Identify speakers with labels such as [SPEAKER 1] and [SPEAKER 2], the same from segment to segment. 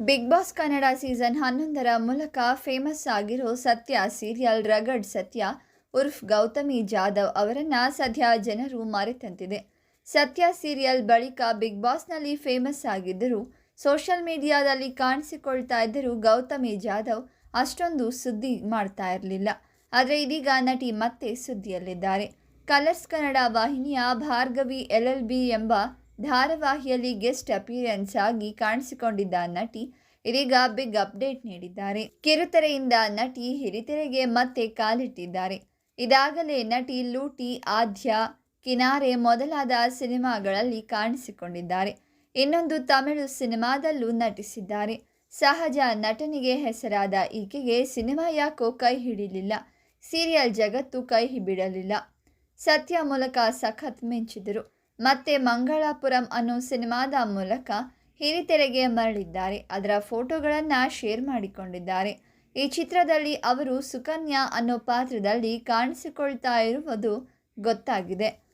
[SPEAKER 1] Big boss Kannada season ಹನ್ನೊಂದರ ಮೂಲಕ famous ಆಗಿರೋ ಸತ್ಯ ಸೀರಿಯಲ್ ರಗಡ್ ಸತ್ಯ, ಉರ್ಫ್ ಗೌತಮಿ ಜಾಧವ್ ಅವರನ್ನು ಸದ್ಯ ಜನರು ಮರೆತಂತಿದೆ. ಸತ್ಯ ಸೀರಿಯಲ್ ಬಳಿಕ ಬಿಗ್ ಬಾಸ್ನಲ್ಲಿ ಫೇಮಸ್ ಆಗಿದ್ದರು, ಸೋಷಿಯಲ್ ಮೀಡಿಯಾದಲ್ಲಿ ಕಾಣಿಸಿಕೊಳ್ತಾ ಇದ್ದರು ಗೌತಮಿ ಜಾಧವ್ ಅಷ್ಟೊಂದು ಸುದ್ದಿ ಮಾಡ್ತಾ ಇರಲಿಲ್ಲ. ಆದರೆ ಇದೀಗ ನಟಿ ಮತ್ತೆ ಸುದ್ದಿಯಲ್ಲಿದ್ದಾರೆ. ಕಲರ್ಸ್ ಕನ್ನಡ ವಾಹಿನಿಯ ಭಾರ್ಗವಿ ಎಲ್ ಎಲ್ ಬಿ ಎಂಬ ಧಾರಾವಾಹಿಯಲ್ಲಿ ಗೆಸ್ಟ್ ಅಪಿಯರೆನ್ಸ್ ಆಗಿ ಕಾಣಿಸಿಕೊಂಡಿದ್ದ ನಟಿ ಇದೀಗ ಬಿಗ್ ಅಪ್ಡೇಟ್ ನೀಡಿದ್ದಾರೆ. ಕಿರುತೆರೆಯಿಂದ ನಟಿ ಹಿರಿತೆರೆಗೆ ಮತ್ತೆ ಕಾಲಿಟ್ಟಿದ್ದಾರೆ. ಇದಾಗಲೇ ನಟಿ ಲೂಟಿ, ಆದ್ಯ, ಕಿನಾರೆ ಮೊದಲಾದ ಸಿನಿಮಾಗಳಲ್ಲಿ ಕಾಣಿಸಿಕೊಂಡಿದ್ದಾರೆ. ಇನ್ನೊಂದು ತಮಿಳು ಸಿನಿಮಾದಲ್ಲೂ ನಟಿಸಿದ್ದಾರೆ. ಸಹಜ ನಟನಿಗೆ ಹೆಸರಾದ ಈಕೆಗೆ ಸಿನಿಮಾ ಯಾಕೋ ಕೈ ಹಿಡಿಲಿಲ್ಲ. ಸೀರಿಯಲ್ ಜಗತ್ತು ಕೈ ಬಿಡಲಿಲ್ಲ. ಸತ್ಯ ಮೂಲಕ ಸಖತ್ ಮಿಂಚಿದರು. ಮತ್ತೆ ಮಂಗಳಾಪುರಂ ಅನ್ನೋ ಸಿನಿಮಾದ ಮೂಲಕ ಹಿರಿತೆರೆಗೆ ಮರಳಿದ್ದಾರೆ. ಅದರ ಫೋಟೋಗಳನ್ನು ಶೇರ್ ಮಾಡಿಕೊಂಡಿದ್ದಾರೆ. ಈ ಚಿತ್ರದಲ್ಲಿ ಅವರು ಸುಕನ್ಯಾ ಅನ್ನೋ ಪಾತ್ರದಲ್ಲಿ ಕಾಣಿಸಿಕೊಳ್ತಾ ಇರುವುದು ಗೊತ್ತಾಗಿದೆ.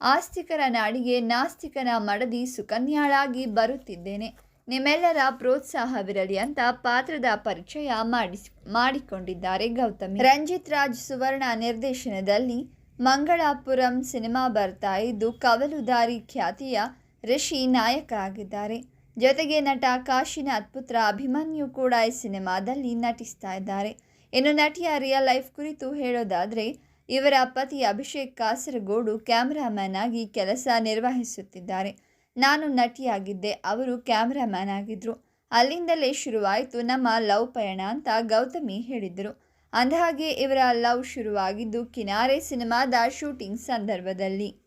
[SPEAKER 1] ಆಸ್ತಿಕರ ನಾಡಿಗೆ ನಾಸ್ತಿಕನ ಮಡದಿ ಸುಕನ್ಯಾಳಾಗಿ ಬರುತ್ತಿದ್ದೇನೆ. ನಿಮ್ಮೆಲ್ಲರ ಪ್ರೋತ್ಸಾಹವಿರಲಿ ಅಂತ ಪಾತ್ರದ ಪರಿಚಯ ಮಾಡಿಸಿ, ಮಾಡಿಕೊಂಡಿದ್ದಾರೆ ಗೌತಮಿ. ರಂಜಿತ್ ರಾಜ್ ಸುವರ್ಣ ನಿರ್ದೇಶನದಲ್ಲಿ ಮಂಗಳಾಪುರಂ ಸಿನಿಮಾ ಬರ್ತಾ ಇದ್ದು ಕವಲುದಾರಿ ಖ್ಯಾತಿಯ ರಿಷಿ ನಾಯಕರಾಗಿದ್ದಾರೆ. ಜೊತೆಗೆ ನಟ ಕಾಶಿನಾಥ್ ಪುತ್ರ ಅಭಿಮನ್ಯು ಕೂಡ ಈ ಸಿನಿಮಾದಲ್ಲಿ ನಟಿಸ್ತಾ ಇದ್ದಾರೆ. ಇನ್ನು ನಟಿಯ ರಿಯಲ್ ಲೈಫ್ ಕುರಿತು ಹೇಳೋದಾದರೆ, ಇವರ ಪತಿ ಅಭಿಷೇಕ್ ಕಾಸರಗೋಡು ಕ್ಯಾಮ್ರಾಮ್ಯಾನ್ ಆಗಿ ಕೆಲಸ ನಿರ್ವಹಿಸುತ್ತಿದ್ದಾರೆ. ನಾನು ನಟಿಯಾಗಿದ್ದೆ, ಅವರು ಕ್ಯಾಮ್ರಾಮ್ಯಾನ್ ಆಗಿದ್ದರು ಅಲ್ಲಿಂದಲೇ ಶುರುವಾಯಿತು ನಮ್ಮ ಲವ್ ಪಯಣ ಅಂತ ಗೌತಮಿ ಹೇಳಿದರು. ಅಂದಹಾಗೆ ಇವರ ಲವ್ ಶುರುವಾಗಿದ್ದು ಕಿನಾರೆ ಸಿನಿಮಾದ ಶೂಟಿಂಗ್ ಸಂದರ್ಭದಲ್ಲಿ.